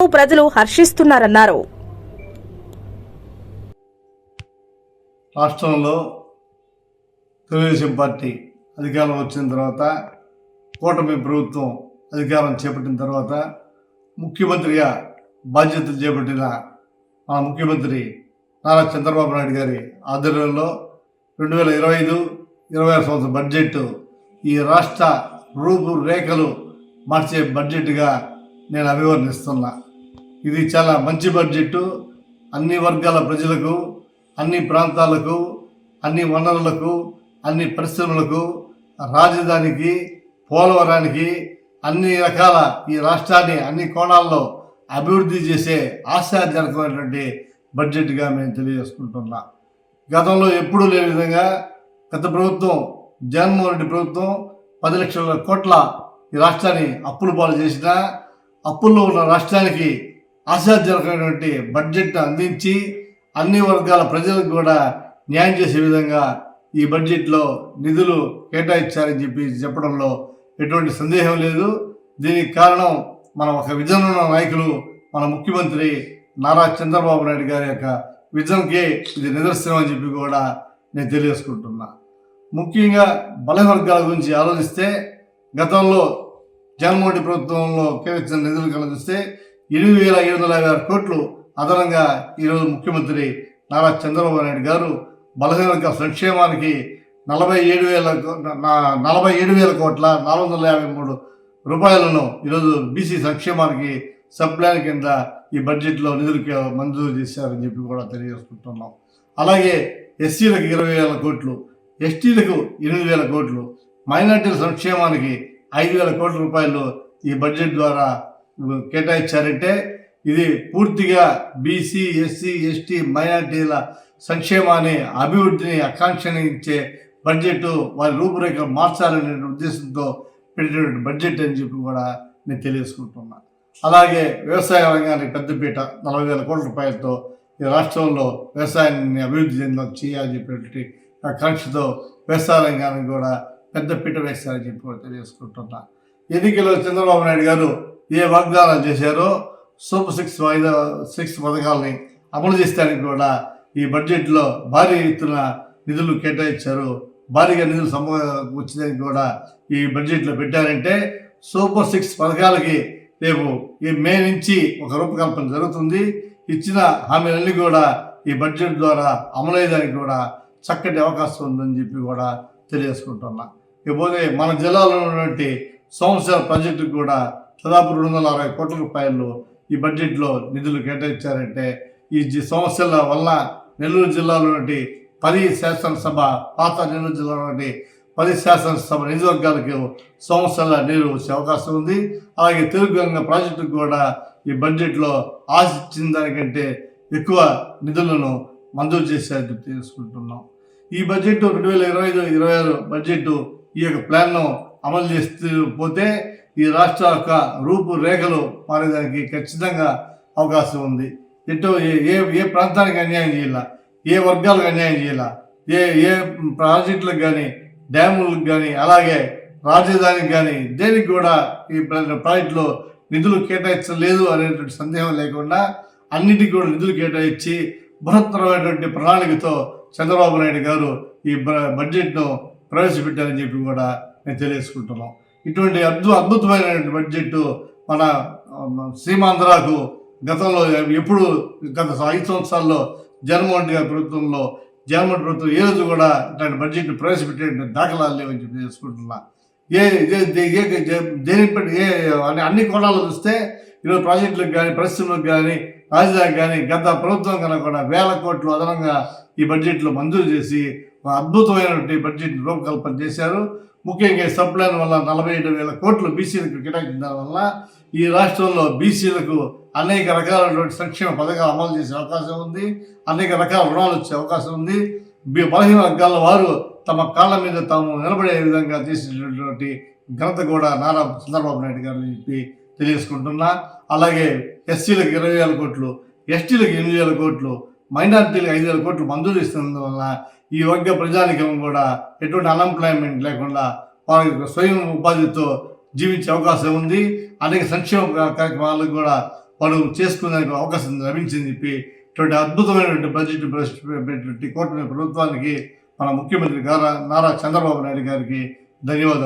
ప్రజలు హర్షిస్తున్నారన్నారు. రాష్ట్రంలో తెలుగుదేశం పార్టీ అధికారం వచ్చిన తర్వాత కూటమి ప్రభుత్వం అధికారం చేపట్టిన తర్వాత ముఖ్యమంత్రిగా బాధ్యతలు చేపట్టిన మన ముఖ్యమంత్రి నారా చంద్రబాబు నాయుడు గారి ఆధ్వర్యంలో రెండు వేల ఇరవై ఐదు ఇరవై ఆరు సంవత్సరం బడ్జెట్ ఈ రాష్ట్ర రూపురేఖలు మార్చే బడ్జెట్గా నేను అభివర్ణిస్తున్నా. ఇది చాలా మంచి బడ్జెట్ అన్ని వర్గాల ప్రజలకు అన్ని ప్రాంతాలకు అన్ని వనరులకు అన్ని పరిశ్రమలకు రాజధానికి పోలవరానికి అన్ని రకాల ఈ రాష్ట్రాన్ని అన్ని కోణాల్లో అభివృద్ధి చేసే ఆశాజనకమైనటువంటి బడ్జెట్గా మేము తెలియజేసుకుంటున్నా. గతంలో ఎప్పుడూ లేని విధంగా గత ప్రభుత్వం జగన్మోహన్ రెడ్డి ప్రభుత్వం పది లక్షల కోట్ల ఈ రాష్ట్రాన్ని అప్పులు పాలు చేసిన అప్పుల్లో ఉన్న రాష్ట్రానికి ఆశాజనకమైనటువంటి బడ్జెట్ అందించి అన్ని వర్గాల ప్రజలకు కూడా న్యాయం చేసే విధంగా ఈ బడ్జెట్లో నిధులు కేటాయించారని చెప్పి చెప్పడంలో ఎటువంటి సందేహం లేదు. దీనికి కారణం మన ఒక విజన్ ఉన్న నాయకులు మన ముఖ్యమంత్రి నారా చంద్రబాబు నాయుడు గారి యొక్క విజన్కే ఇది నిదర్శనం అని చెప్పి కూడా నేను తెలియజేసుకుంటున్నా. ముఖ్యంగా బలవర్గాల గురించి ఆలోచిస్తే గతంలో జగన్మోహన్ ప్రభుత్వంలో కేటాయించిన నిధులు కలిగిస్తే ఎనిమిది వేల ఐదు వందల యాభై ఆరు కోట్లు అదనంగా ఈరోజు ముఖ్యమంత్రి నారా చంద్రబాబు నాయుడు గారు బలహీనక సంక్షేమానికి నలభై ఏడు వేల నా- నలభై ఏడు వేల కోట్ల నాలుగు వందల యాభై మూడు రూపాయలను ఈరోజు బీసీ సంక్షేమానికి సబ్ ప్లాన్ కింద ఈ బడ్జెట్లో నిధులకి మంజూరు చేశారని చెప్పి కూడా తెలియజేసుకుంటున్నాం. అలాగే ఎస్సీలకు ఇరవై వేల కోట్లు ఎస్టీలకు ఎనిమిది వేల కోట్లు మైనార్టీల సంక్షేమానికి ఐదు వేల కోట్ల రూపాయలు ఈ బడ్జెట్ ద్వారా కేటాయించారంటే ఇది పూర్తిగా బీసీ ఎస్సీ ఎస్టీ మైనార్టీల సంక్షేమాన్ని అభివృద్ధిని ఆకాంక్షించే బడ్జెట్ వారి రూపురేఖలు మార్చాలనే ఉద్దేశంతో పెట్టినటువంటి బడ్జెట్ అని చెప్పి కూడా నేను తెలియజేసుకుంటున్నా. అలాగే వ్యవసాయ రంగానికి పెద్దపీట నలభై వేల కోట్ల రూపాయలతో ఈ రాష్ట్రంలో వ్యవసాయాన్ని అభివృద్ధి చెందిన చేయాలని చెప్పేటువంటి ఆకాంక్షతో వ్యవసాయ రంగానికి కూడా పెద్దపీట వేస్తారని చెప్పి కూడా తెలియజేసుకుంటున్నా. ఎన్నికల్లో చంద్రబాబు నాయుడు గారు ఏ వాగ్దానాలు చేశారో సూపర్ సిక్స్ వాయిదా సిక్స్ పథకాలని అమలు చేస్తానికి కూడా ఈ బడ్జెట్లో భారీ ఎత్తున నిధులు కేటాయించారు. భారీగా నిధులు సమ వచ్చేదానికి కూడా ఈ బడ్జెట్లో పెట్టారంటే సూపర్ సిక్స్ పథకాలకి రేపు ఈ మే నుంచి ఒక రూపకల్పన జరుగుతుంది. ఇచ్చిన హామీలన్నీ కూడా ఈ బడ్జెట్ ద్వారా అమలయ్యేదానికి కూడా చక్కటి అవకాశం ఉందని చెప్పి కూడా తెలియజేసుకుంటున్నా. ఇకపోతే మన జిల్లాలో ఉన్నటువంటి సంవత్సరాల ప్రాజెక్టుకు కూడా దాదాపు రెండు వందల అరవై కోట్ల రూపాయలు ఈ బడ్జెట్లో నిధులు కేటాయించారంటే ఈ సమస్యల వల్ల నెల్లూరు జిల్లాలోని పది శాసనసభ పాత నెల్లూరు జిల్లాలో పది శాసనసభ నియోజకవర్గాలకు సంవత్సరాల నీరు వచ్చే అవకాశం ఉంది. అలాగే తెలుగు గంగ ప్రాజెక్టుకు కూడా ఈ బడ్జెట్లో ఆశించిన దానికంటే ఎక్కువ నిధులను మంజూరు చేశారని తెలుసుకుంటున్నాం. ఈ బడ్జెట్ రెండు వేల ఇరవై ఐదు ఇరవై ఆరు బడ్జెట్ ఈ యొక్క ప్లాన్ను అమలు చేస్తూ పోతే ఈ రాష్ట్ర యొక్క రూపురేఖలు మారేదానికి ఖచ్చితంగా అవకాశం ఉంది. ఎటు ఏ ఏ ఏ ప్రాంతానికి అన్యాయం చేయాల ఏ వర్గాలకు అన్యాయం చేయాల ఏ ఏ ప్రాజెక్టులకు కానీ డ్యాములకు కానీ అలాగే రాజధానికి కానీ దేనికి కూడా ఈ ప్రాజెక్టులో నిధులు కేటాయించలేదు అనేటువంటి సందేహం లేకుండా అన్నిటికీ కూడా నిధులు కేటాయించి బృహత్తరమైనటువంటి ప్రణాళికతో చంద్రబాబు నాయుడు గారు ఈ బడ్జెట్ను ప్రవేశపెట్టారని చెప్పి కూడా మేము తెలియజేసుకుంటున్నాం. ఇటువంటి అద్భుత అద్భుతమైనటువంటి బడ్జెట్ మన సీమాంధ్రకు గతంలో ఎప్పుడు గత ఐదు సంవత్సరాల్లో జగన్మోహన్ గారి ప్రభుత్వంలో జగన్మోహన్ ప్రభుత్వం ఏ రోజు కూడా ఇట్లాంటి బడ్జెట్ ప్రవేశపెట్టే దాఖలాలు లేవని చెప్పి చేసుకుంటున్నా ఏ ఏ దే- ఏ ఏ- ఏ అన్ని అన్ని కోణాలు చూస్తే ఈరోజు ప్రాజెక్టులకు కానీ పరిశ్రమలకు కానీ రాజధానికి కానీ గత ప్రభుత్వం కన్నా కూడా వేల కోట్లు అదనంగా ఈ బడ్జెట్లో మంజూరు చేసి అద్భుతమైనటువంటి బడ్జెట్ రూపకల్పన చేశారు. ముఖ్యంగా సబ్లైన్ వల్ల నలభై ఏడు వేల కోట్లు బీసీలకు కేటాయించడం వల్ల ఈ రాష్ట్రంలో బీసీలకు అనేక రకాలైనటువంటి సంక్షేమ పథకాలు అమలు చేసే అవకాశం ఉంది. అనేక రకాల రుణాలు వచ్చే అవకాశం ఉంది. బలహీన వర్గాల వారు తమ కాళ్ళ మీద తాము నిలబడే విధంగా చేసినటువంటి ఘనత కూడా నారా చంద్రబాబు నాయుడు గారు చెప్పి తెలియజేసుకుంటున్నా. అలాగే ఎస్సీలకు ఇరవై వేల కోట్లు ఎస్టీలకు ఎనిమిది వేల కోట్లు మైనార్టీలకు ఐదు వేల కోట్లు మంజూరు ఇస్తున్నందువల్ల ఈ వర్గ ప్రజానికం కూడా ఎటువంటి అన్ఎంప్లాయ్మెంట్ లేకుండా వారి యొక్క స్వయం ఉపాధితో జీవించే అవకాశం ఉంది. అనేక సంక్షేమ కార్యక్రమాలకు కూడా వాళ్ళు చేసుకునేందుకు అవకాశం లభించింది చెప్పి ఇటువంటి అద్భుతమైనటువంటి బడ్జెట్ ప్రవేశపెట్టినటువంటి కూటమి ప్రభుత్వానికి మన ముఖ్యమంత్రి గారా నారా చంద్రబాబు నాయుడు గారికి ధన్యవాదాలు.